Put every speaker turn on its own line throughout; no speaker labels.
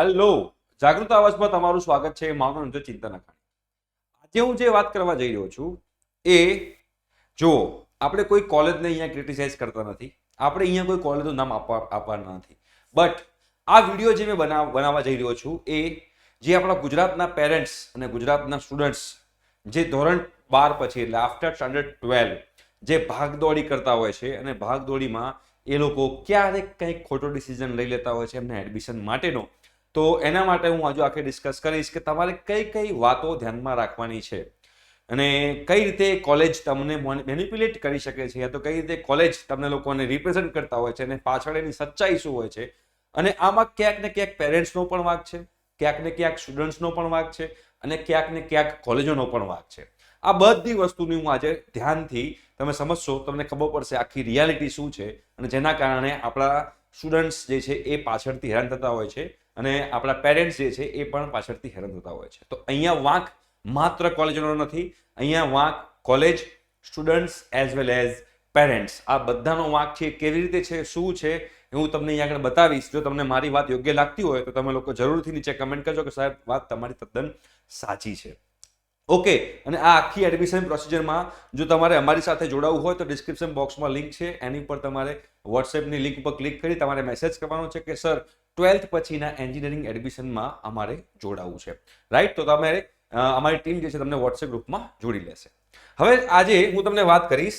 Hello જાગૃત અવાજમાં તમારું સ્વાગત છે. નામ છે ચિંતન અખાણી આજે હું જે વાત કરવા જઈ રહ્યો છું એ, જો આપણે કોઈ કોલેજને અહીંયા ક્રિટિસાઇઝ કરતા નથી, આપણે અહીંયા કોઈ કોલેજનું નામ આપવા, આપવાના નથી. બટ આ વીડિયો જે મેં બનાવ બનાવવા જઈ રહ્યો છું એ જે આપણા ગુજરાતના પેરેન્ટ્સ અને ગુજરાતના સ્ટુડન્ટ્સ જે ધોરણ બાર પછી એટલે આફ્ટર સ્ટાન્ડર્ડ ટ્વેલ્વ જે ભાગદોડી કરતા હોય છે અને ભાગદોડીમાં એ લોકો ક્યારેક કંઈક ખોટો ડિસિઝન લઈ લેતા હોય છે એમને એડમિશન માટેનો. તો એના માટે હું આજુ આખે ડિસ્કસ કરીશ કે તમારે કઈ કઈ વાતો ધ્યાનમાં રાખવાની છે અને કઈ રીતે કોલેજ તમને મેનિપ્યુલેટ કરી શકે છે યા તો કઈ રીતે કોલેજ તમને લોકોને રિપ્રેઝેન્ટ કરતા હોય છે અને પાછળ એની સચ્ચાઈ શું હોય છે અને આમાં ક્યાંક ને ક્યાંક પેરેન્ટ્સનો પણ વાંક છે, ક્યાંક ને ક્યાંક સ્ટુડન્ટ્સનો પણ વાંક છે અને ક્યાંક ને ક્યાંક કોલેજોનો પણ વાંક છે. આ બધી વસ્તુની હું આજે ધ્યાનથી તમે સમજશો, તમને ખબર પડશે આખી રિયાલિટી શું છે અને જેના કારણે આપણા સ્ટુડન્ટ્સ જે છે એ પાછળથી હેરાન થતા હોય છે. અને આપણા પેરેન્ટ્સ જે છે એ પણ પાછળથી હેરાન થતા હોય છે. તો અહીંયા વાંક માત્ર કોલેજનો નથી, અહીંયા વાંક college students as well as parents આ બધાનો વાંક છે કેવી રીતે છે, શું છે, હું તમને અહીંયા આગળ બતાવીશ. જો તમને મારી વાત યોગ્ય લાગતી હોય તો તમે લોકો જરૂરથી નીચે કમેન્ટ કરજો કે સાહેબ, વાત તમારી તદ્દન સાચી છે. ઓકે અને આ આખી એડમિશન પ્રોસિજરમાં જો તમારે અમારી સાથે જોડાવવું હોય તો ડિસ્ક્રિપ્શન બોક્સમાં લિંક છે. એની પર તમારે વોટ્સએપની લિંક પર ક્લિક કરી તમારે મેસેજ કરવાનો છે કે સર ટ્વેલ્થ પછીના એન્જિનિયરિંગ એડમિશનમાં અમારે જોડાવવું છે. રાઈટ તો તમે અમારી ટીમ જે છે તમને વોટ્સએપ ગ્રુપમાં જોડી લેશે. હવે આજે હું તમને વાત કરીશ,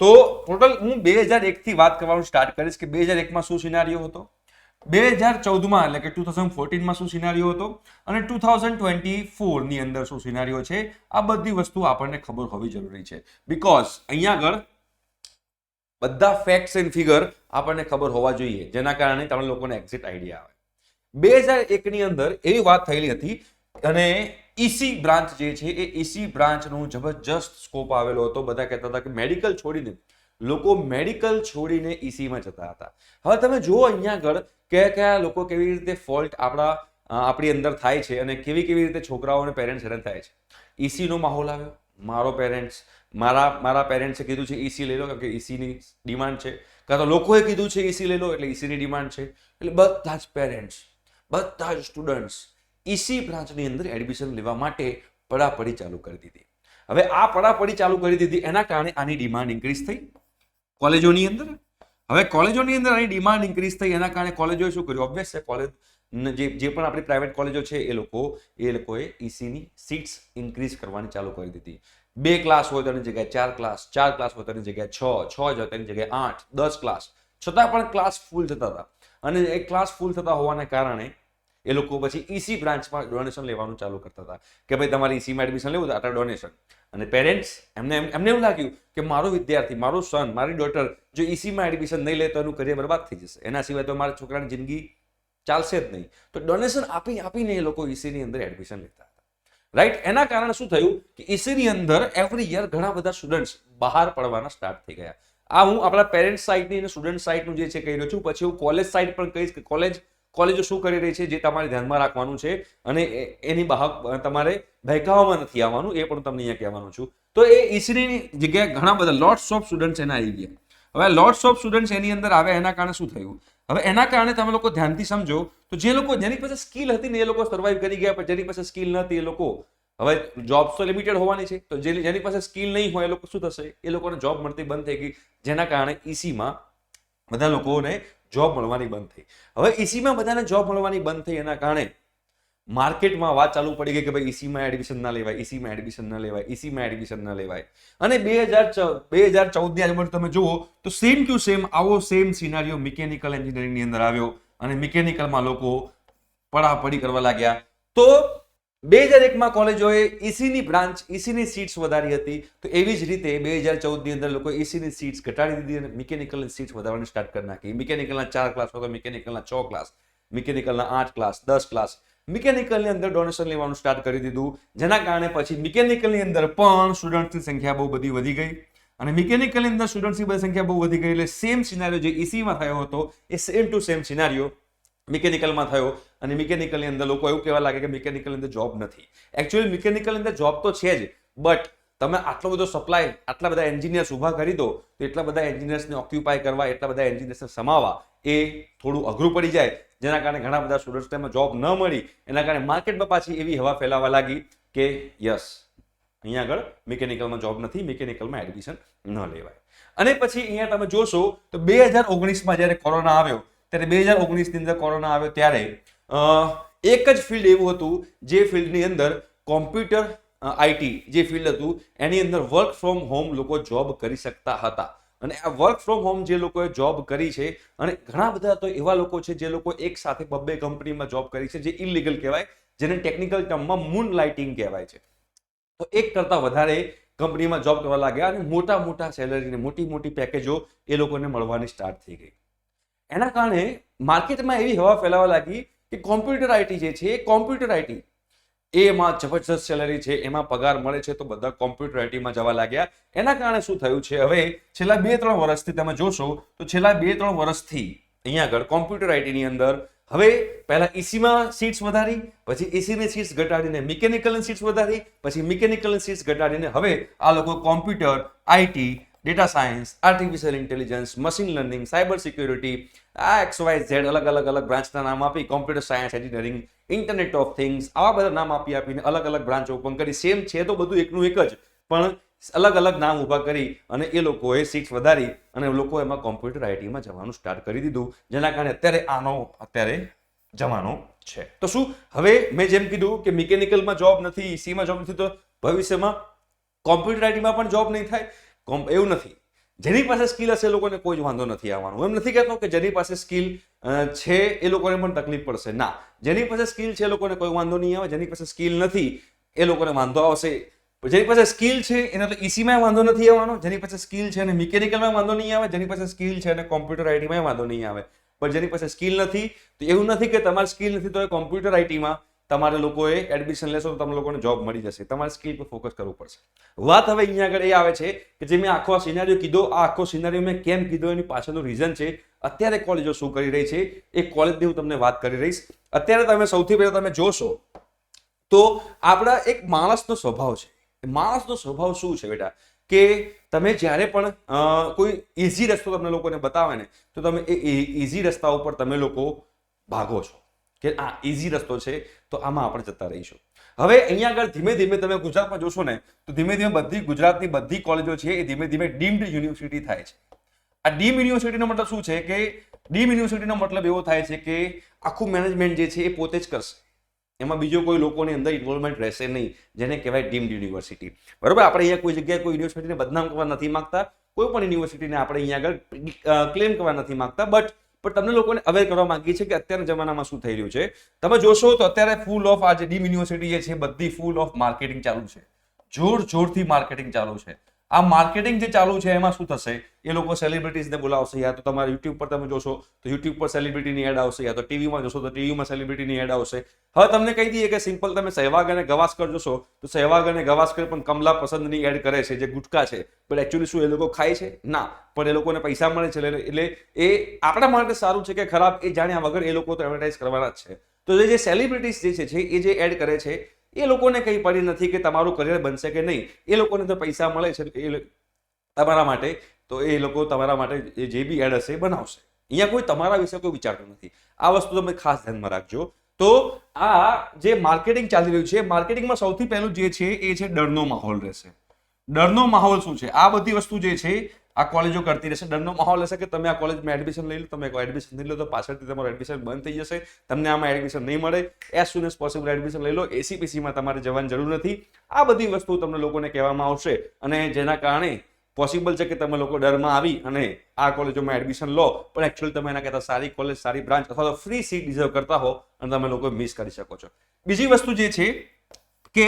તો ટોટલ હું બે હજાર એકથી વાત કરવાનું સ્ટાર્ટ કરીશ કે બે હજાર એકમાં શું સિનારીઓ હતો? બે હજાર ચૌદમાં, એટલે કે ટુ થાઉઝન્ડ ફોર્ટીનમાં શું સિનારીઓ હતો? અને ટુ થાઉઝન્ડ ટ્વેન્ટી ફોરની અંદર શું સિનારીઓ છે? આ બધી વસ્તુ આપણને ખબર હોવી જરૂરી છે. બિકોઝ અહીંયા આગળ બધા ફેક્ટ્સ એન્ડ ફિગર આપણને ખબર હોવા જોઈએ, જેના કારણે તમને લોકોને એક્ઝેક્ટ આઈડિયા આવે. બે હજાર એકની અંદર એવી વાત થયેલી હતી, અને ઈસી બ્રાન્ચ જે છે, એ ઈસી બ્રાન્ચનો જબરજસ્ત સ્કોપ આવેલો હતો. બધા કહેતા હતા કે મેડિકલ છોડીને. લોકો મેડિકલ છોડીને ઈસીમાં જતા હતા. હવે તમે જુઓ અહીંયા આગળ કયા કયા લોકો કેવી રીતે ફોલ્ટ આપણા આપણી અંદર થાય છે, અને કેવી કેવી રીતે છોકરાઓ અને પેરેન્ટ્સ હેરાન થાય છે. ઈસીનો માહોલ આવ્યો. મારો પેરેન્ટ્સ મારા મારા પેરેન્ટ્સે કીધું છે ઈસી લઈ લો. કારણ કે ઈસીની ડિમાન્ડ છે. કાં તો લોકોએ કીધું છે ઈસી લઈ લો, એટલે ઈસીની ડિમાન્ડ છે. એટલે બધા જ પેરેન્ટ્સ બધા જ સ્ટુડન્ટ્સ ઈસી બ્રાન્ચની અંદર એડમિશન લેવા માટે પડાપડી ચાલુ કરી દીધી. હવે આ પડાપડી ચાલુ કરી દીધી, એના કારણે આની ડિમાન્ડ ઇન્ક્રીઝ થઈ કોલેજોની અંદર. હવે કોલેજોની અંદર આની ડિમાન્ડ ઇન્ક્રીઝ થઈ, એના કારણે કોલેજોએ શું કર્યું? ઓબ્વિયસ છે, કોલેજ જે જે પણ આપણી પ્રાઇવેટ કોલેજો છે, એ લોકો, એ લોકોએ ઈસીની સીટ્સ ઇન્ક્રીઝ કરવાની ચાલુ કરી દીધી. બે ક્લાસ હોય તેની જગ્યાએ ચાર ક્લાસ ચાર ક્લાસ હોય તેની જગ્યાએ છ છ જ હોય તેની જગ્યાએ આઠ, દસ ક્લાસ. છતાં પણ ક્લાસ ફૂલ થતા હતા. અને એ ક્લાસ ફૂલ થતા હોવાને કારણે એ લોકો પછી ઈસી બ્રાન્ચમાં ડોનેશન લેવાનું ચાલુ કરતા હતા કે ભાઈ તમારે ઈસીમાં એડમિશન લેવું તો આટલા ડોનેશન. અને પેરેન્ટ્સ એમને એમ- એમને એવું લાગ્યું કે મારો વિદ્યાર્થી, મારું સન મારી ડોટર જો ઈસીમાં એડમિશન નહીં લે તો એનું કરિયર બરબાદ થઈ જશે. એના સિવાય તો મારા છોકરાની જિંદગી ચાલશે જ નહીં. તો ડોનેશન આપી, આપીને એ લોકો ઈસીની અંદર એડમિશન લેતા. રાઈટ એના કારણે શું થયું કે ઈસીની અંદર એવરી યર ઘણા બધા સ્ટુડન્ટ્સ બહાર પડવાના સ્ટાર્ટ થઈ ગયા. આ હું આપણા પેરેન્ટ સાઇડની અને સ્ટુડન્ટ સાઇડનું જે છે કહી રહ્યો છું. પછી હું કોલેજ સાઇડ પણ કહીશ કે કોલેજ કોલેજો શું કરી રહી છે જે તમારે ધ્યાનમાં રાખવાનું છે અને એની બહાર તમારે બહેકાવામાં નથી આવવાનું એ પણ તમને અહીંયા કહેવાનું છું. તો એ ઈસરીની જગ્યાએ ઘણા બધા લોટ્સ ઓફ સ્ટુડન્ટ્સ એના આવી ગયા. હવે લોટ્સ ઓફ સ્ટુડન્ટ્સ એની અંદર આવે એના કારણે શું થયું? હવે એના કારણે તમે લોકો ધ્યાનથી સમજો, તો જે લોકો, જેની પાસે સ્કિલ હતી ને એ લોકો સર્વાઈવ કરી ગયા, પણ જેની પાસે સ્કિલ નથી એ લોકો, હવે જોબ્સ તો લિમિટેડ હોવાની છે, તો જેની જેની પાસે સ્કિલ નહીં હોય એ લોકો શું થશે? એ લોકોને જોબ મળતી બંધ થઈ ગઈ, જેના કારણે ઈસીમાં બધા લોકોને જોબ મળવાની બંધ થઈ. હવે ઈસીમાં બધાને જોબ મળવાની બંધ થઈ એના કારણે માર્કેટમાં વાત ચાલુ પડી ગઈ કે ભાઈ ઈસીમાં એડમિશન ના લેવાય ઈસીમાં એડમિશન ના લેવાય ઈસીમાં એડમિશન ના લેવાય. અને બે હજાર બે હજાર ચૌદની આજુબાજુ તમે જુઓ, તો સેમ ટુ સેમ આવો સેમ સિનારીઓ મિકેનિકલ એન્જિનિયરિંગની અંદર આવ્યો અને મિકેનિકલમાં લોકો પડાપડી કરવા લાગ્યા. તો બે હજાર એકમાં કોલેજોએ ઈસીની બ્રાન્ચ ઈસીની સીટ્સ વધારી હતી. તો એવી જ રીતે બે હજાર ચૌદની અંદર લોકો ઈસીની સીટ્સ ઘટાડી દીધી અને મિકેનિકલની સીટ્સ વધારવાની સ્ટાર્ટ કરી નાખી. મિકેનિકલના ચાર ક્લાસ હોય મિકેનિકલના છ ક્લાસ મિકેનિકલના આઠ ક્લાસ દસ ક્લાસ મિકેનિકલની અંદર ડોનેશન લેવાનું સ્ટાર્ટ કરી દીધું. જેના કારણે પછી મિકેનિકલની અંદર પણ સ્ટુડન્ટ્સની સંખ્યા બહુ બધી વધી ગઈ. અને મિકેનિકલની અંદર સ્ટુડન્ટ્સની બધી સંખ્યા બહુ વધી ગઈ એટલે સેમ સિનારીઓ જે ઈસીમાં થયો હતો, એ સેમ ટુ સેમ સિનારીઓ મિકેનિકલમાં થયો. અને મિકેનિકલની અંદર લોકો એવું કહેવા લાગે કે મિકેનિકલની અંદર જોબ નથી. એકચ્યુઅલી મિકેનિકલની અંદર જોબ તો છે જ બટ તમે આટલો બધો સપ્લાય આટલા બધા એન્જિનિયર્સ ઊભા કરી દો, તો એટલા બધા એન્જિનિયર્સને ઓક્યુપાય કરવા, એટલા બધા એન્જિનિયર્સને સમાવવા, એ થોડું અઘરું પડી જાય. જેના કારણે ઘણા બધા સ્ટુડન્ટ્સને જોબ ન મળી. એના કારણે માર્કેટમાં પાછી એવી હવા ફેલાવા લાગી કે યસ અહીંયા આગળ મિકેનિકલમાં જોબ નથી મિકેનિકલમાં એડમિશન ન લેવાય. અને પછી અહીંયા તમે જોશો તો બે હજાર ઓગણીસમાં જ્યારે કોરોના આવ્યો, ત્યારે બે હજાર ઓગણીસની અંદર કોરોના આવ્યો ત્યારે એક જ ફિલ્ડ એવું હતું જે ફિલ્ડની અંદર કોમ્પ્યુટર આઈટી જે ફિલ્ડ હતું, એની અંદર વર્ક ફ્રોમ હોમ લોકો જોબ કરી શકતા હતા. અને આ વર્ક ફ્રોમ હોમ જે લોકોએ જોબ કરી છે, અને ઘણા બધા તો એવા લોકો છે જે લોકો એક સાથે બબ્બે કંપનીમાં જોબ કરી છે, જે ઇલીગલ કહેવાય, જેને ટેકનિકલ ટર્મમાં મૂન લાઇટિંગ કહેવાય છે. તો એક કરતાં વધારે કંપનીમાં જોબ કરવા લાગ્યા અને મોટા મોટા સેલરીને મોટી મોટી પેકેજો એ લોકોને મળવાની સ્ટાર્ટ થઈ ગઈ. એના કારણે માર્કેટમાં એવી હવા ફેલાવા લાગી કે કોમ્પ્યુટર આઈટી જે છે એ કોમ્પ્યુટર આઈટી એમાં જબરજસ્ત સેલરી છે, એમાં પગાર મળે છે, તો બધા કોમ્પ્યુટર આઈટીમાં જવા લાગ્યા. એના કારણે શું થયું છે? હવે છેલ્લા બે ત્રણ વર્ષથી તમે જોશો, તો છેલ્લા બે ત્રણ વર્ષથી અહીંયા આગળ કોમ્પ્યુટર આઈટીની અંદર, હવે પહેલા ઈસીમાં સીટ્સ વધારી, પછી ઈસીની સીટ્સ ઘટાડીને મિકેનિકલની સીટ્સ વધારી, પછી મિકેનિકલની સીટ્સ ઘટાડીને હવે આ લોકો computer IT data science artificial intelligence machine learning cyber security આ એક્સ વાય ઝેડ અલગ અલગ અલગ બ્રાન્ચના નામ આપી computer science engineering internet of things આવા બધા નામ આપી આપીને અલગ અલગ બ્રાન્ચ ઓપન કરી. સેમ છે તો બધું એકનું એક જ, પણ અલગ અલગ નામ ઊભા કરી અને એ લોકોએ સીટ્સ વધારી અને લોકો એમાં કોમ્પ્યુટર આઈટીમાં જવાનું સ્ટાર્ટ કરી દીધું, જેના કારણે અત્યારે આનો અત્યારે જવાનો છે. તો શું? હવે મેં જેમ કીધું કે મિકેનિકલમાં જોબ નથી ઈસીમાં જોબ નથી, તો ભવિષ્યમાં કોમ્પ્યુટર આઈટીમાં પણ જોબ નહીં થાય? એવું નથી. જેની પાસે સ્કિલ હશે લોકોને કોઈ જ વાંધો નથી આવવાનો. એમ નથી કહેતો કે જેની પાસે સ્કિલ છે એ લોકોને પણ તકલીફ પડશે. ના, જેની પાસે સ્કિલ છે એ લોકોને કોઈ વાંધો નહીં આવે. જેની પાસે સ્કિલ નથી, એ લોકોને વાંધો આવશે. જેની પાસે સ્કિલ છે, એને તો ઈસીમાં વાંધો નથી આવવાનો. જેની પાસે સ્કિલ છે અને મિકેનિકલમાં વાંધો નહીં આવે. જેની પાસે સ્કિલ છે એને કોમ્પ્યુટર આઈટીમાં વાંધો નહીં આવે. પણ જેની પાસે સ્કિલ નથી, તો એવું નથી કે તમારી સ્કિલ નથી, તો એ કોમ્પ્યુટર આઈટીમાં તમારે લોકોએ એડમિશન લેશો તો તમને લોકોને જોબ મળી જશે. તમારે સ્કિલ પર ફોકસ કરવું પડશે. વાત હવે અહીંયા આગળ એ આવે છે કે જે મેં આખો સિનારીઓ કીધો, આ આખો સિનારીઓ મેં કેમ કીધો એની પાછળનું રીઝન છે. અત્યારે કોલેજો શું કરી રહી છે? એ કોલેજની હું તમને વાત કરી રહીશ. અત્યારે તમે સૌથી પહેલાં તમે જોશો તો આપણા એક માણસનો સ્વભાવ છે. માણસનો સ્વભાવ શું છે બેટા? કે તમે જ્યારે પણ કોઈ ઇઝી રસ્તો તમને લોકોને બતાવે ને, તો તમે એ ઇઝી રસ્તા ઉપર તમે લોકો ભાગો છો. કે આ ઇઝી રસ્તો છે, તો આમાં આપણે જતા રહીશું. હવે અહીંયા આગળ ધીમે ધીમે તમે ગુજરાતમાં જોશો ને, તો ધીમે ધીમે બધી ગુજરાતની બધી કોલેજો છે એ ધીમે ધીમે ડીમ્ડ યુનિવર્સિટી થાય છે. આ ડીમ યુનિવર્સિટીનો મતલબ શું છે કે ડીમ યુનિવર્સિટીનો મતલબ એવો થાય છે કે આખું મેનેજમેન્ટ જે છે એ પોતે જ કરશે. એમાં બીજો કોઈ લોકોની અંદર ઇન્વોલ્વમેન્ટ રહેશે નહીં, જેને કહેવાય ડીમ્ડ યુનિવર્સિટી. બરોબર? આપણે અહીંયા કોઈ જગ્યાએ કોઈ યુનિવર્સિટીને બદનામ કરવા નથી માંગતા. કોઈ પણ યુનિવર્સિટીને આપણે અહીંયા આગળ ક્લેમ કરવા નથી માંગતા. બટ પણ તમને લોકોને અવેર કરવા માંગીએ છીએ કે અત્યારના જમાનામાં શું થઈ રહ્યું છે. તમે જોશો તો અત્યારે ફૂલ ઓફ આ જે ડીમ યુનિવર્સિટી છે, બધી ફૂલ ઓફ માર્કેટિંગ ચાલુ છે. જોર જોરથી માર્કેટિંગ ચાલુ છે. આ માર્કેટિંગ જે ચાલુ છે, એમાં શું થશે? એ લોકો સેલિબ્રિટીઝને બોલાવશે. યા તો તમારા યુટ્યુબ પર તમે જોશો, તો યુટ્યુબ પર સેલિબ્રિટીની એડ આવશે. યા તો ટીવીમાં જોશો, તો ટીવીમાં સેલિબ્રિટીની એડ આવશે. હવે તમને કહી દઈએ કે સિમ્પલ તમે સહેવાગ અને ગવાસ્કર જોશો, તો સહેવાગ અને ગવાસ્કર પણ કમલા પસંદની એડ કરે છે, જે ગુટકા છે. પણ એકચ્યુઅલી શું એ લોકો ખાય છે? ના. પણ એ લોકોને પૈસા મળે છે, એટલે એ આપણા માટે સારું છે કે ખરાબ એ જાણ્યા વગર એ લોકો તો એડવર્ટાઇઝ કરવાના જ છે. તો જે સેલિબ્રિટીઝ જે છે એ જે એડ કરે છે એ લોકોને કંઈ પડી નથી કે તમારું કરિયર બનશે કે નહીં. એ લોકોને તો પૈસા મળે છે એ તમારા માટે, તો એ લોકો તમારા માટે જે બી એડ હશે એ બનાવશે. અહીંયા કોઈ તમારા વિશે કોઈ વિચારતું નથી. આ વસ્તુ તમે ખાસ ધ્યાનમાં રાખજો. તો આ જે માર્કેટિંગ ચાલી રહ્યું છે માર્કેટિંગમાં સૌથી પહેલું જે છે એ છે ડરનો માહોલ રહેશે. ડરનો માહોલ શું છે? આ બધી વસ્તુ જે છે આ કોલેજો કરતી રહેશે, ડરનો માહોલ હશે કે તમે આ કોલેજમાં એડમિશન લઈ લો, તમે એડમિશન નહીં લો, તો પાછળથી તમારું એડમિશન બંધ થઈ જશે, તમને આમાં એડમિશન નહીં મળે. As soon as possible admission લઈ લો. એસીપીસીમાં તમારે જવાની જરૂર નથી. આ બધી વસ્તુ તમને લોકોને કહેવામાં આવશે અને જેના કારણે પોસિબલ છે કે તમે લોકો ડરમાં આવી અને આ કોલેજોમાં એડમિશન લો. પણ એકચ્યુઅલી તમે એના કરતાં સારી કોલેજ સારી બ્રાન્ચ અથવા તો ફ્રી સીટ ડિઝર્વ કરતા હો અને તમે લોકો મિસ કરી શકો છો. બીજી વસ્તુ જે છે કે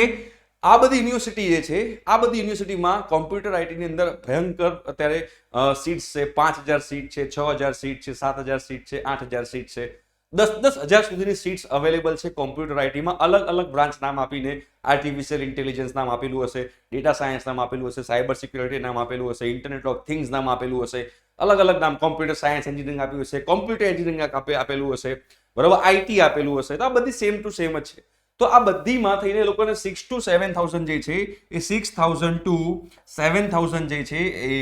આ બધી યુનિવર્સિટી જે છે, આ બધી યુનિવર્સિટીમાં કોમ્પ્યુટર આઈટીની અંદર ભયંકર અત્યારે સીટ્સ છે, પાંચ હજાર સીટ છે, છ હજાર સીટ છે, સાત હજાર સીટ છે, આઠ હજાર સીટ છે. દસ દસ હજાર સુધીની સીટ્સ અવેલેબલ છે કોમ્પ્યુટર આઈટીમાં અલગ અલગ બ્રાન્ચ નામ આપીને આર્ટિફિશિયલ ઇન્ટેલિજન્સ નામ આપેલું હશે ડેટા સાયન્સ નામ આપેલું હશે સાયબર સિક્યુરિટી નામ આપેલું હશે ઇન્ટરનેટ ઓફ થિંગ્સ નામ આપેલું હશે, અલગ અલગ નામ કોમ્પ્યુટર સાયન્સ એન્જિનિયરિંગ આપ્યું હશે કોમ્પ્યુટર એન્જિનિયરિંગ આપે, આપેલું હશે, બરાબર આઈટી આપેલું હશે. તો આ બધી સેમ ટુ સેમ જ છે. તો આ બધીમાં થઈને એ લોકોને સિક્સ ટુ સેવન થાઉઝન્ડ જે છે, એ six thousand to seven thousand જે છે, એ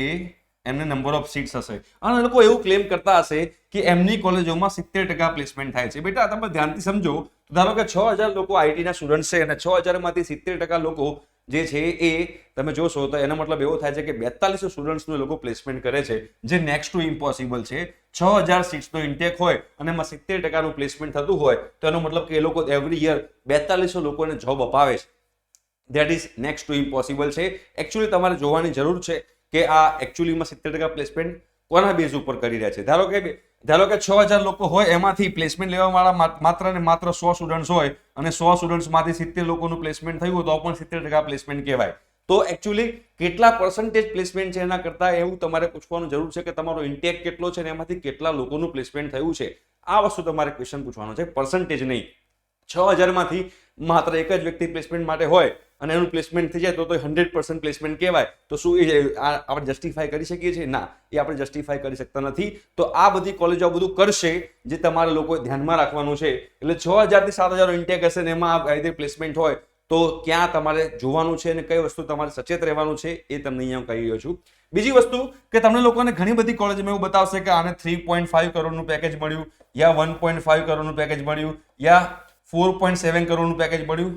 એમને નંબર ઓફ સીટ્સ હશે. અને લોકો એવું ક્લેમ કરતા હશે કે એમની કોલેજોમાં સિત્તેર ટકા પ્લેસમેન્ટ થાય છે. બેટા, તમે ધ્યાનથી સમજો, ધારો કે છ હજાર લોકો આઈટીના સ્ટુડન્ટ છે અને છ હજારમાંથી સિત્તેર ટકા લોકો જે છે એ તમે જોશો તો એનો મતલબ એવો થાય છે કે બેતાલીસો સ્ટુડન્ટ્સનું લોકો પ્લેસમેન્ટ કરે છે, જે નેક્સ્ટ ટુ ઇમ્પોસિબલ છે. છ હજાર સીટ્સનો ઇન્ટેક હોય અને એમાં સિત્તેર ટકાનું પ્લેસમેન્ટ થતું હોય, તો એનો મતલબ કે એ લોકો એવરી યર બેતાલીસો લોકોને જોબ અપાવે છે. That is next to impossible છે. એકચ્યુઅલી તમારે જોવાની જરૂર છે કે આ એકચ્યુઅલીમાં સિત્તેર ટકા પ્લેસમેન્ટ કોના બેઝ ઉપર કરી રહ્યા છે? ધારો કે ધારો કે છ હજાર લોકો હોય, એમાંથી પ્લેસમેન્ટ લેવા વાળા મા- માત્ર ને માત્ર સો સ્ટુડન્ટ્સ હોય અને સો સ્ટુડન્ટ્સમાંથી સિત્તેર લોકોનું પ્લેસમેન્ટ થયું હોય તો પણ સિત્તેર ટકા પ્લેસમેન્ટ કહેવાય. તો એકચ્યુઅલી કેટલા પર્સન્ટેજ પ્લેસમેન્ટ છે એના કરતાં એવું તમારે પૂછવાનું જરૂર છે કે તમારો ઇન્ટેક કેટલો છે અને એમાંથી કેટલા લોકોનું પ્લેસમેન્ટ થયું છે. આ વસ્તુ તમારે ક્વેશ્ચન પૂછવાનો છે. પર્સન્ટેજ નહીં. છ હજારમાંથી માત્ર એક જ વ્યક્તિ પ્લેસમેન્ટ માટે હોય અને એનું પ્લેસમેન્ટ થઈ જાય તો તો હંડ્રેડ પર્સન્ટ પ્લેસમેન્ટ કહેવાય. તો શું એ આપણે જસ્ટિફાય કરી શકીએ છીએ? ના, એ આપણે જસ્ટિફાય કરી શકતા નથી. તો આ બધી કોલેજો આ બધું કરશે જે તમારે લોકોએ ધ્યાનમાં રાખવાનું છે. એટલે છ હજારથી સાત હજાર ઇન્ટેક હશે ને એમાં આ પ્લેસમેન્ટ હોય તો ક્યાં તમારે જોવાનું છે અને કઈ વસ્તુ તમારે સચેત રહેવાનું છે એ તમને અહીંયા કહી રહ્યો છું. બીજી વસ્તુ કે તમને લોકોને ઘણી બધી કોલેજમાં એવું બતાવશે કે આને થ્રી પોઈન્ટ ફાઈવ કરોડનું પેકેજ મળ્યું, યા વન પોઈન્ટ ફાઈવ કરોડનું પેકેજ મળ્યું, યા ફોર પોઈન્ટ સેવન કરોડનું પેકેજ મળ્યું.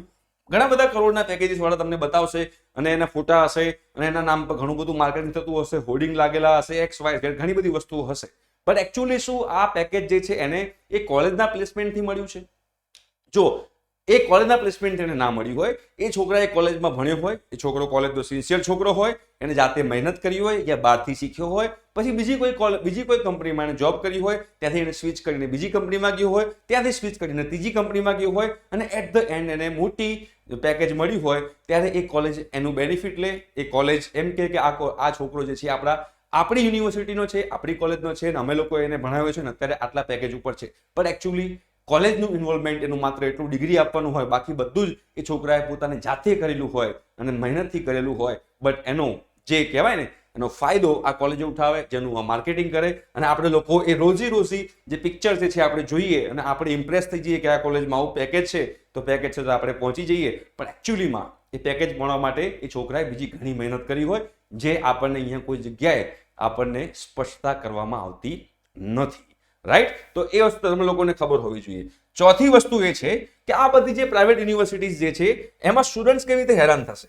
ઘણા બધા કરોડના પેકેજીસ વાળા તમને બતાવશે અને એના ફોટા હશે અને એના નામ પર ઘણું બધું માર્કેટિંગ થતું હશે હોર્ડિંગ લાગેલા હશે એક્સ વાય ઘણી બધી વસ્તુઓ હશે. બટ એકચ્યુઅલી શું આ પેકેજ જે છે એને એ કોલેજના પ્લેસમેન્ટથી મળ્યું છે? જો એ કોલેજના પ્લેસમેન્ટ એને ના મળ્યું હોય. એ છોકરા એ કોલેજમાં ભણ્યો હોય, એ છોકરો કોલેજનો સિન્સિયર છોકરો હોય, એને જાતે મહેનત કરી હોય યા બહારથી શીખ્યો હોય, પછી બીજી કોઈ કોલેજ બીજી કોઈ કંપનીમાં એને જોબ કરી હોય, ત્યાંથી એને સ્વિચ કરીને બીજી કંપનીમાં ગયો હોય, ત્યાંથી સ્વિચ કરીને ત્રીજી કંપનીમાં ગયો હોય, અને એટ ધ એન્ડ એને મોટી પેકેજ મળ્યું હોય, ત્યારે એ કોલેજ એનું બેનિફિટ લે. એ કોલેજ એમ કે આ આ છોકરો જે છે આપણા, આપણી યુનિવર્સિટીનો છે, આપણી કોલેજનો છે, અને અમે લોકો એને ભણાવ્યો છે ને અત્યારે આટલા પેકેજ ઉપર છે. પણ એકચ્યુઅલી કોલેજનું ઇન્વોલ્વમેન્ટ એનું માત્ર એટલું ડિગ્રી આપવાનું હોય, બાકી બધું જ એ છોકરાએ પોતાને જાતે કરેલું હોય અને મહેનતથી કરેલું હોય. બટ એનો જે કહેવાય ને, એનો ફાયદો આ કોલેજો ઉઠાવે, જેનું માર્કેટિંગ કરે અને આપણે લોકો એ રોજી રોજી જે પિક્ચર છે આપણે જોઈએ અને આપણે ઇમ્પ્રેસ થઈ જઈએ કે આ કોલેજમાં આવું પેકેજ છે, તો પેકેજ છે તો આપણે પહોંચી જઈએ. પણ એકચ્યુઅલીમાં એ પેકેજ ભણવા માટે એ છોકરાએ બીજી ઘણી મહેનત કરી હોય, જે આપણને અહીંયા કોઈ જગ્યાએ આપણને સ્પષ્ટતા કરવામાં આવતી નથી. રાઈટ તો એ વસ્તુ તમે લોકોને ખબર હોવી જોઈએ. ચોથી વસ્તુ એ છે કે આ બધી જે પ્રાઇવેટ યુનિવર્સિટીઝ જે છે, એમાં સ્ટુડન્ટ્સ કેવી રીતે હેરાન થશે?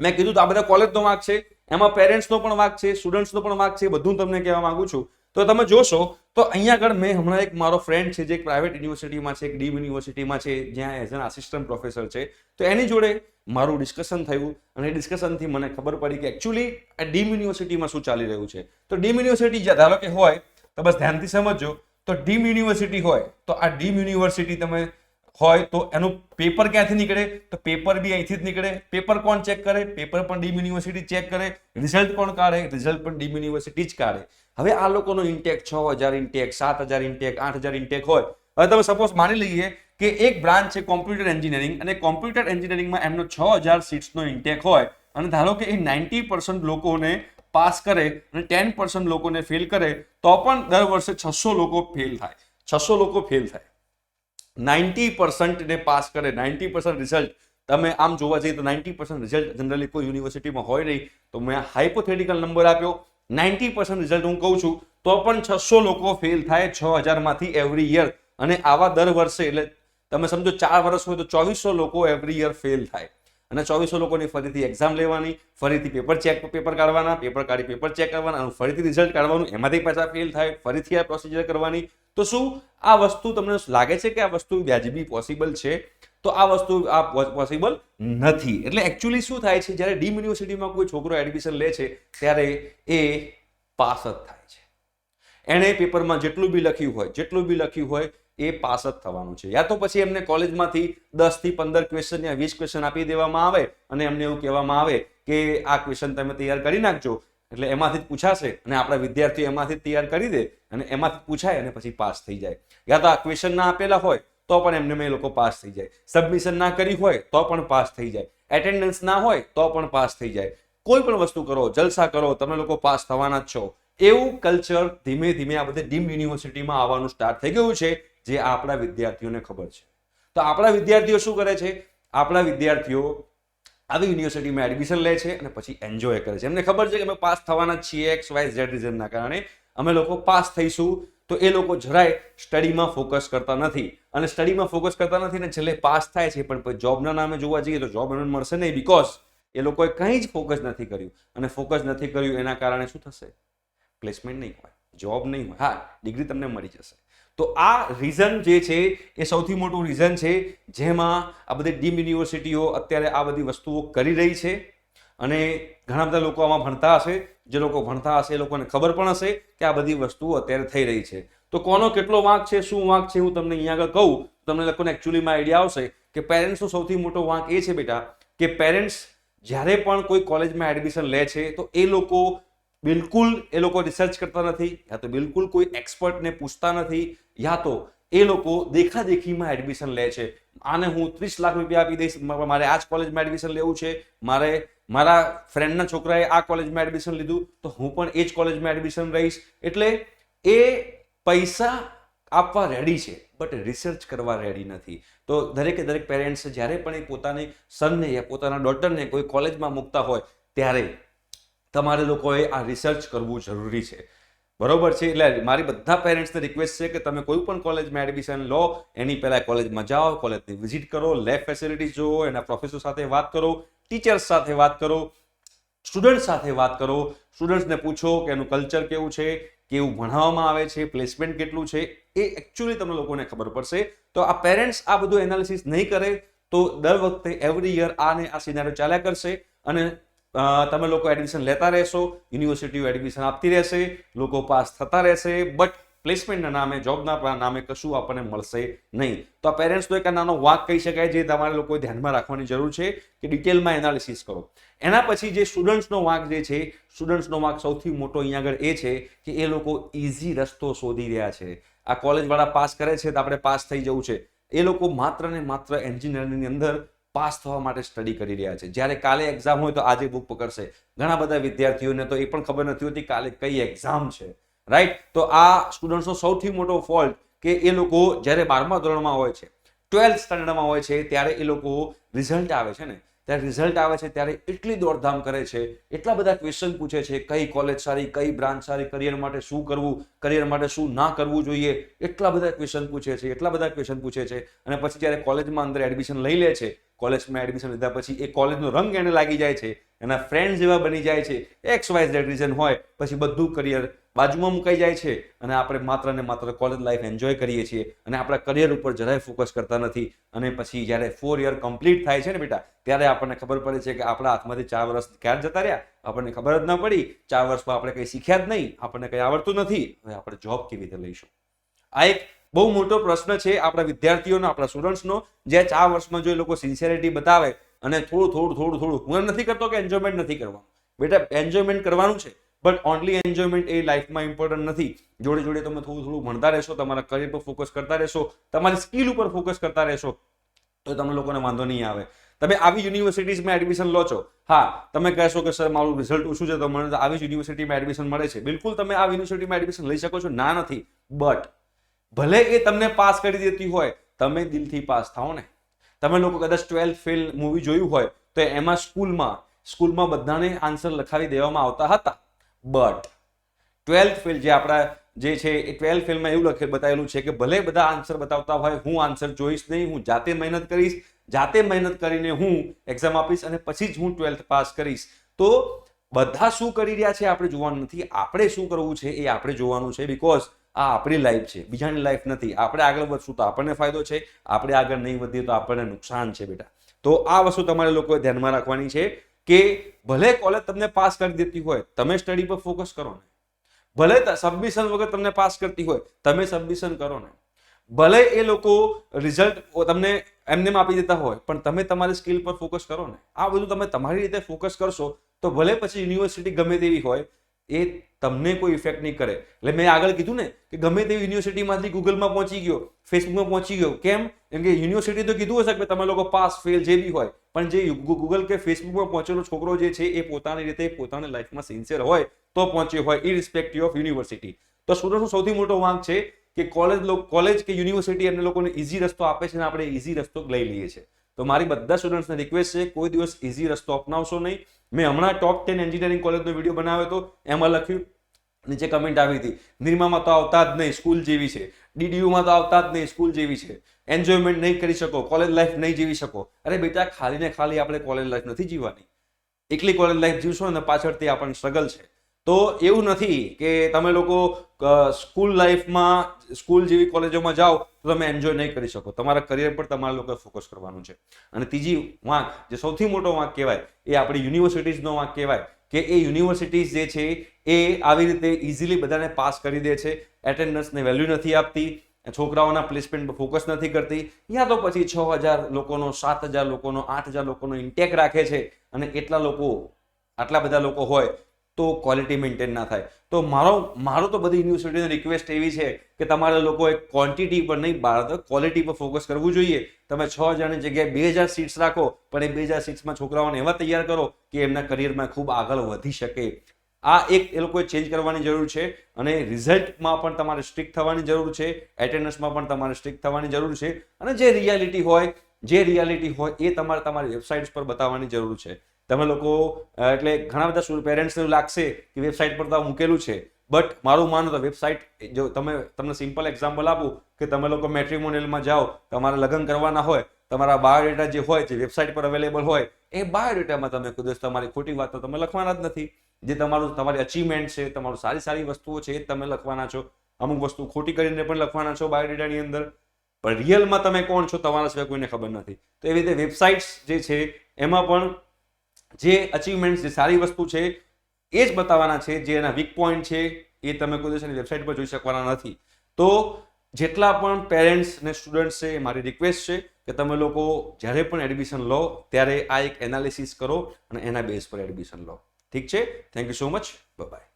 મેં કીધું તો આ બધા કોલેજનો વાંક છે, એમાં પેરેન્ટ્સનો પણ વાંક છે સ્ટુડન્ટ્સનો પણ વાંક છે બધું તમને કહેવા માંગુ છું. તો તમે જોશો, તો અહીંયા આગળ મેં હમણાં એક મારો ફ્રેન્ડ છે જે એક પ્રાઇવેટ યુનિવર્સિટીમાં છે, એક ડીમ યુનિવર્સિટીમાં છે, જ્યાં એઝ એન આસિસ્ટન્ટ પ્રોફેસર છે. તો એની જોડે મારું ડિસ્કશન થયું અને ડિસ્કશનથી મને ખબર પડી કે એકચ્યુઅલી આ ડીમ યુનિવર્સિટીમાં શું ચાલી રહ્યું છે. તો ડીમ યુનિવર્સિટી ધારો કે હોય તો બસ ધ્યાનથી સમજો તો ડીમ યુનિવર્સિટી હોય, તો આ ડીમ યુનિવર્સિટી તમે હોય તો એનું પેપર ક્યાંથી નીકળે? તો પેપર બી અહીંથી જ નીકળે. પેપર કોણ ચેક કરે? પેપર પણ ડીમ યુનિવર્સિટી ચેક કરે. રિઝલ્ટ કોણ કાઢે? રિઝલ્ટ પણ ડીમ યુનિવર્સિટી જ કાઢે. હવે આ લોકોનો ઇન્ટેક છ હજાર ઇન્ટેક, સાત હજાર ઇન્ટેક, આઠ હજાર ઇન્ટેક હોય. હવે તમે સપોઝ માની લઈએ કે એક બ્રાન્ચ છે કોમ્પ્યુટર એન્જિનિયરિંગ અને કોમ્પ્યુટર એન્જિનિયરિંગમાં એમનો છ હજાર સીટ્સનો ઇન્ટેક હોય. અને ધારો કે એ નાઇન્ટી પર્સન્ટ લોકોને પાસ કરે અને ટેન પર્સન્ટ લોકોને ફેલ કરે, તો પણ દર વર્ષે છસો લોકો ફેલ થાય. છસો લોકો ફેલ થાય. નાઇન્ટી પર્સન્ટને પાસ કરે, નાઇન્ટી પર્સન્ટ રિઝલ્ટ. તમે આમ જોવા જઈએ તો નાઇન્ટી પર્સન્ટ રિઝલ્ટ જનરલી કોઈ યુનિવર્સિટીમાં હોય નહીં. તો મેં હાઇપોથેટિકલ નંબર આપ્યો. નાઇન્ટી પર્સન્ટ રિઝલ્ટ હું કહું છું, તો પણ છસો લોકો ફેલ થાય છ હજારમાંથી એવરી યર. અને આવા દર વર્ષે, એટલે તમે સમજો ચાર વર્ષ હોય તો ચોવીસો લોકો એવરી યર ફેલ થાય. અને ચોવીસો લોકોની ફરીથી એક્ઝામ લેવાની, ફરીથી પેપર ચેક પેપર કાઢવાના પેપર કાઢી પેપર ચેક કરવાના અને ફરીથી રિઝલ્ટ કાઢવાનું, એમાંથી પાછા ફેલ થાય, ફરીથી આ પ્રોસિજર કરવાની. તો શું આ વસ્તુ તમને લાગે છે કે આ વસ્તુ વ્યાજબી પોસિબલ છે? તો આ વસ્તુ આ પોસિબલ નથી. એટલે એકચ્યુઅલી શું થાય છે? જ્યારે ડીમ યુનિવર્સિટીમાં કોઈ છોકરો એડમિશન લે છે, ત્યારે એ પાસ જ થાય છે. એણે પેપરમાં જેટલું બી લખ્યું હોય, જેટલું બી લખ્યું હોય એ પાસ જ થવાનું છે. યા તો પછી એમને કોલેજમાંથી દસથી પંદર ક્વેશ્ચન યા વીસ ક્વેશ્ચન આપી દેવામાં આવે અને એમને એવું કહેવામાં આવે કે આ ક્વેશ્ચન તમે તૈયાર કરી નાખજો. એટલે એમાંથી જ પૂછાશે અને આપણા વિદ્યાર્થીઓ એમાંથી તૈયાર કરી દે અને એમાંથી પૂછાય અને પછી પાસ થઈ જાય. યા તો આ ક્વેશ્ચન ના આપેલા હોય તો પણ એમને એ લોકો પાસ થઈ જાય. સબમિશન ના કરી હોય તો પણ પાસ થઈ જાય. એટેન્ડન્સ ના હોય તો પણ પાસ થઈ જાય. કોઈ પણ વસ્તુ કરો, જલસા કરો, તમે લોકો પાસ થવાના જ છો. એવું કલ્ચર ધીમે ધીમે આ બધી ડીમ યુનિવર્સિટીમાં આવવાનું સ્ટાર્ટ થઈ ગયું છે. જે આપણા વિદ્યાર્થીઓને ખબર છે. તો આપણા વિદ્યાર્થીઓ શું કરે છે? આપણા વિદ્યાર્થીઓ આવી યુનિવર્સિટીમાં એડમિશન લે છે અને પછી એન્જોય કરે છે. એમને ખબર છે કે અમે પાસ થવાના છીએ એક્સ, વાય, ઝેડ રીઝનના કારણે અમે લોકો પાસ થઈશું. તો એ લોકો જરાય સ્ટડીમાં ફોકસ કરતા નથી. અને સ્ટડીમાં ફોકસ કરતા નથી ને છેલ્લે પાસ થાય છે, પણ જોબના નામે જોવા જઈએ તો જોબ એમને મળશે નહીં બિકોઝ એ લોકોએ કંઈ જ ફોકસ નથી કર્યું. અને ફોકસ નથી કર્યું એના કારણે શું થશે? પ્લેસમેન્ટ નહીં હોય જોબ નહીં હોય. હા ડિગ્રી તમને મળી જશે. તો આ રીઝન જે છે, એ સૌથી મોટું રીઝન છે, જેમાં આ બધી ડીમ યુનિવર્સિટીઓ અત્યારે આ બધી વસ્તુઓ કરી રહી છે. અને ઘણા બધા લોકો આમાં ભણતા હશે. જે લોકો ભણતા હશે એ લોકોને ખબર પણ હશે કે આ બધી વસ્તુઓ અત્યારે થઈ રહી છે. તો કોનો કેટલો વાંક છે, શું વાંક છે, હું તમને અહીંયા આગળ કહું તમને લોકોને એકચ્યુઅલીમાં આઈડિયા આવશે કે પેરેન્ટ્સનો સૌથી મોટો વાંક એ છે બેટા, કે પેરેન્ટ્સ જ્યારે પણ કોઈ કોલેજમાં એડમિશન લે છે, તો એ લોકો બિલકુલ એ લોકો રિસર્ચ કરતા નથી, યા તો બિલકુલ કોઈ એક્સપર્ટને પૂછતા નથી, યા તો એ લોકો દેખાદેખીમાં એડમિશન લે છે. આને હું ત્રીસ લાખ રૂપિયા આપી દઈશ, મારે આ જ કોલેજમાં એડમિશન લેવું છે. મારે મારા ફ્રેન્ડના છોકરાએ આ કોલેજમાં એડમિશન લીધું, તો હું પણ એ જ કોલેજમાં એડમિશન રહીશ. એટલે એ પૈસા આપવા રેડી છે બટ રિસર્ચ કરવા રેડી નથી. તો દરેકે દરેક પેરેન્ટ્સ જ્યારે પણ એ પોતાની સનને યા પોતાના ડોટરને કોઈ કોલેજમાં મૂકતા હોય, ત્યારે તમારે લોકોએ આ રિસર્ચ કરવું જરૂરી છે. બરોબર છે? એટલે મારી બધા પેરેન્ટ્સને રિક્વેસ્ટ છે કે તમે કોઈ પણ કોલેજમાં એડમિશન લો, એની પહેલાં કોલેજમાં જાઓ કોલેજની વિઝિટ કરો લેબ ફેસિલિટી જુઓ, એના પ્રોફેસર સાથે વાત કરો ટીચર્સ સાથે વાત કરો સ્ટુડન્ટ સાથે વાત કરો સ્ટુડન્ટ્સને પૂછો કે એનું કલ્ચર કેવું છે, કેવું ભણાવવામાં આવે છે પ્લેસમેન્ટ કેટલું છે, એ એકચ્યુઅલી તમને લોકોને ખબર પડશે. તો આ પેરેન્ટ્સ આ બધું એનાલિસિસ નહીં કરે, તો દર વખતે એવરી યર આ ને આ સિનારીઓ ચાલ્યા કરશે અને તમે લોકો એડમિશન લેતા રહેશો યુનિવર્સિટીઓ એડમિશન આપતી રહેશે, લોકો પાસ થતા રહેશે બટ પ્લેસમેન્ટના નામે જોબના નામે કશું આપણને મળશે નહીં. તો આ પેરેન્ટ્સનો એક નાનો વાક કહી શકાય જે તમારે લોકોએ ધ્યાનમાં રાખવાની જરૂર છે કે ડિટેલમાં એનાલિસિસ કરો. એના પછી જે સ્ટુડન્ટ્સનો વાંક જે છે સ્ટુડન્ટ્સનો વાંક સૌથી મોટો અહીંયા આગળ એ છે કે એ લોકો ઇઝી રસ્તો શોધી રહ્યા છે. આ કોલેજવાળા પાસ કરે છે તો આપણે પાસ થઈ જવું છે. એ લોકો માત્ર ને માત્ર એન્જિનિયરિંગની અંદર પાસ થવા માટે સ્ટડી કરી રહ્યા છે. જ્યારે કાલે એક્ઝામ હોય તો આજે બુક પકડશે. ઘણા બધા વિદ્યાર્થીઓને તો એ પણ ખબર નથી હોતી કાલે કઈ એક્ઝામ છે. રાઈટ તો આ સ્ટુડન્ટ્સનો સૌથી મોટો ફોલ્ટ કે એ લોકો જ્યારે બારમા ધોરણમાં હોય છે ટ્વેલ્થ સ્ટાન્ડર્ડમાં હોય છે, ત્યારે એ લોકો રિઝલ્ટ આવે છે ને. ત્યારે રિઝલ્ટ આવે છે ત્યારે એટલી દોડધામ કરે છે, એટલા બધા ક્વેશ્ચન પૂછે છે, કઈ કોલેજ સારી, કઈ બ્રાન્ચ સારી કરિયર માટે શું કરવું કરિયર માટે શું ના કરવું જોઈએ, એટલા બધા ક્વેશ્ચન પૂછે છે, એટલા બધા ક્વેશ્ચન પૂછે છે. અને પછી જ્યારે કોલેજમાં અંદર એડમિશન લઈ લે છે કોલેજમાં એડમિશન લીધા પછી એ કોલેજનો રંગ એને લાગી જાય છે, એના ફ્રેન્ડ જેવા બની જાય છે એક્સ વાય ઝેડ રીઝન હોય, પછી બધું કરિયર બાજુમાં મુકાઈ જાય છે અને આપણે માત્ર ને માત્ર કોલેજ લાઈફ એન્જોય કરીએ છીએ અને આપણા કરિયર ઉપર જરાય ફોકસ કરતા નથી. અને પછી જ્યારે ફોર યર કમ્પ્લીટ થાય છે ને બેટા, ત્યારે આપણને ખબર પડે છે કે આપણા હાથમાંથી ચાર વર્ષ ક્યારે જતા રહ્યા? આપણને ખબર જ ન પડી. ચાર વર્ષમાં આપણે કંઈ શીખ્યા જ નહીં. આપણને કંઈ આવડતું નથી. હવે આપણે જોબ કેવી રીતે લઈશું? આ એક બહુ મોટો પ્રશ્ન છે આપણા વિદ્યાર્થીઓનો, આપણા સ્ટુડન્ટ્સનો જે ચાર વર્ષમાં જો એ લોકો સિન્સિયરિટી બતાવે અને થોડું થોડું થોડું થોડું હું નથી કરતો કે એન્જોયમેન્ટ નથી કરવાનું? બેટા એન્જોયમેન્ટ કરવાનું છે. બટ ઓનલી એન્જોયમેન્ટ એ લાઈફમાં ઇમ્પોર્ટન્ટ નથી. જોડે જોડે તમે થોડું થોડું ભણતા રહેશો, તમારા કરિયર પર ફોકસ કરતા રહેશો, તમારી સ્કિલ ઉપર ફોકસ કરતા રહેશો, તો તમને લોકોને વાંધો નહીં આવે. તમે આવી યુનિવર્સિટીઝમાં એડમિશન લો છો. હા, તમે કહેશો કે સર, મારું રિઝલ્ટ ઓછું છે તો મને આવી યુનિવર્સિટીમાં એડમિશન મળે છે. બિલકુલ તમે આ યુનિવર્સિટીમાં એડમિશન લઈ શકો છો. ના નથી. બટ ભલે એ તમને પાસ કરી દેતી હોય, તમે દિલથી પાસ થાઓ ને. તમે લોકો કદાચ ટ્વેલ્થ ફેલ મૂવી જોયું હોય, તો એમાં સ્કૂલમાં સ્કૂલમાં બધાને આન્સર લખાવી દેવામાં આવતા હતા. બટ ટ્વેલ્થ ફેલ જે આપણા જે છે એ ટ્વેલ્થ ફેલમાં એવું લખે બતાવેલું છે કે ભલે બધા આન્સર બતાવતા હોય, હું આન્સર જોઈશ નહીં, હું જાતે મહેનત કરીશ, જાતે મહેનત કરીને હું એક્ઝામ આપીશ અને પછી જ હું ટ્વેલ્થ પાસ કરીશ. તો બધા શું કરી રહ્યા છે આપણે જોવાનું નથી, આપણે શું કરવું છે એ આપણે જોવાનું છે બિકોઝ આ આપણી લાઈફ છે, બીજાની લાઈફ નથી. આપણે આગળ વધશું તો આપણને ફાયદો છે, આપણે આગળ નહીં વધીએ તો આપણને નુકસાન છે બેટા. તો આ વસ્તુ તમારે લોકોએ ધ્યાનમાં રાખવાની છે. કે ભલે કોલેજ તમને પાસ કરી દેતી હોય, તમે સ્ટડી પર ફોકસ કરો ને. ભલે સબમિશન વગર તમને પાસ કરતી હોય, તમે સબમિશન કરો ને. ભલે એ લોકો રિઝલ્ટ તમને એમને આપી દેતા હોય, પણ તમે તમારી સ્કિલ પર ફોકસ કરો ને. આ બધું તમે તમારી રીતે ફોકસ કરશો, તો ભલે પછી યુનિવર્સિટી ગમે તેવી હોય, એ તમને કોઈ ઇફેક્ટ નહીં કરે. એટલે મેં આગળ કીધું ને કે ગમે તે યુનિવર્સિટીમાંથી ગૂગલમાં પહોંચી ગયો ફેસબુકમાં પહોંચી ગયો, કેમ? કેમ કે યુનિવર્સિટી તો કીધું હશે કે તમે લોકો પાસ ફેલ જે બી હોય, પણ જે ગૂગલ કે ફેસબુકમાં પહોંચેલો છોકરો જે છે એ પોતાની રીતે પોતાની લાઈફમાં સિન્સિયર હોય, તો પહોંચ્યો હોય ઇરિસ્પેક્ટિવ ઓફ યુનિવર્સિટી તો સ્ટુડન્ટનો સૌથી મોટો વાંક છે કે કોલેજ કોલેજ કે યુનિવર્સિટી એમને લોકોને ઇઝી રસ્તો આપે છે અને આપણે ઇઝી રસ્તો લઈ લઈએ છીએ. તો મારી બધા સ્ટુડન્ટ્સને રિક્વેસ્ટ છે, કોઈ દિવસ ઇઝી રસ્તો અપનાવશો નહીં. મેં હમણાં ટોપ ટેન એન્જિનિયરિંગ કોલેજનો વીડિયો બનાવ્યો હતો, એમાં લખ્યું નીચે કમેન્ટ આવી હતી, નિરમામાં તો આવતા જ નહીં સ્કૂલ જેવી છે. ડીડીયુમાં તો આવતા જ નહીં સ્કૂલ જેવી છે. એન્જોયમેન્ટ નહીં કરી શકો કોલેજ લાઈફ નહીં જીવી શકો. અરે બેટા, ખાલી ને ખાલી આપણે કોલેજ લાઈફ નથી જીવવાની. એકલી કોલેજ લાઈફ જીવશો ને પાછળથી આપણને સ્ટ્રગલ છે. તો એવું નથી કે તમે લોકો સ્કૂલ લાઈફમાં સ્કૂલ જેવી કોલેજોમાં જાઓ તો તમે એન્જોય નહીં કરી શકો. તમારા કરિયર પર તમારા લોકોએ ફોકસ કરવાનું છે. અને ત્રીજી વાંક, જે સૌથી મોટો વાંક કહેવાય, એ આપણી યુનિવર્સિટીઝનો વાંક કહેવાય. કે એ યુનિવર્સિટીઝ જે છે, એ આવી રીતે ઇઝીલી બધાને પાસ કરી દે છે. એટેન્ડન્સને વેલ્યુ નથી આપતી, છોકરાઓના પ્લેસમેન્ટ પર ફોકસ નથી કરતી. યા તો પછી છ હજાર લોકોનો, સાત હજાર લોકોનો, આઠ હજાર લોકોનો ઇન્ટેક રાખે છે. અને એટલા લોકો, આટલા બધા લોકો હોય તો ક્વોલિટી મેન્ટેન ના થાય. તો મારો મારો તો બધી યુનિવર્સિટીની રિક્વેસ્ટ એવી છે કે તમારે લોકોએ ક્વોન્ટિટી પર નહીં બાર ક્વોલિટી પર ફોકસ કરવું જોઈએ. તમે છ હજારની જગ્યાએ બે હજાર સીટ્સ રાખો, પણ એ બે હજાર સીટ્સમાં છોકરાઓને એવા તૈયાર કરો કે એમના કરિયરમાં ખૂબ આગળ વધી શકે. આ એક એ લોકોએ ચેન્જ કરવાની જરૂર છે અને રિઝલ્ટમાં પણ તમારે સ્ટ્રિક્ટ થવાની જરૂર છે એટેન્ડન્સમાં પણ તમારે સ્ટ્રિક્ટ થવાની જરૂર છે અને જે રિયાલિટી હોય, જે રિયાલિટી હોય એ તમારે તમારી વેબસાઇટ્સ પર બતાવવાની જરૂર છે. તમે લોકો એટલે ઘણા બધા પેરેન્ટ્સને એવું લાગશે કે વેબસાઇટ પર તો મૂકેલું છે. બટ મારું માનો તો વેબસાઇટ જો તમે, તમને સિમ્પલ એક્ઝામ્પલ આપું કે તમે લોકો મેટ્રિમોનિયલમાં જાઓ, તમારે લગ્ન કરવાના હોય, તમારા બાયોડેટા જે હોય, જે વેબસાઇટ પર અવેલેબલ હોય, એ બાયોડેટામાં તમે કોઈ તમારી ખોટી વાત તો તમે લખવાના જ નથી. જે તમારું, તમારી અચીવમેન્ટ છે, તમારું સારી સારી વસ્તુઓ છે, એ જ તમે લખવાના છો. અમુક વસ્તુ ખોટી કરીને પણ લખવાના છો બાયોડેટાની અંદર. પણ રિયલમાં તમે કોણ છો તમારા સિવાય કોઈને ખબર નથી. તો એવી રીતે વેબસાઇટ્સ જે છે, એમાં પણ જે અચીવમેન્ટ જે સારી વસ્તુ છે, એ જ બતાવવાના છે, જે એના વીક પોઈન્ટ છે, એ તમે કોઈ દિવસ વેબસાઇટ પર જોઈ શકવાના નથી. તો જેટલા પણ પેરેન્ટ્સ ને સ્ટુડન્ટ્સ છે મારી રિક્વેસ્ટ છે કે તમે લોકો જ્યારે પણ એડમિશન લો, ત્યારે આ એક એનાલિસિસ કરો અને એના બેઝ પર એડમિશન લો. ઠીક છે? Thank you so much bye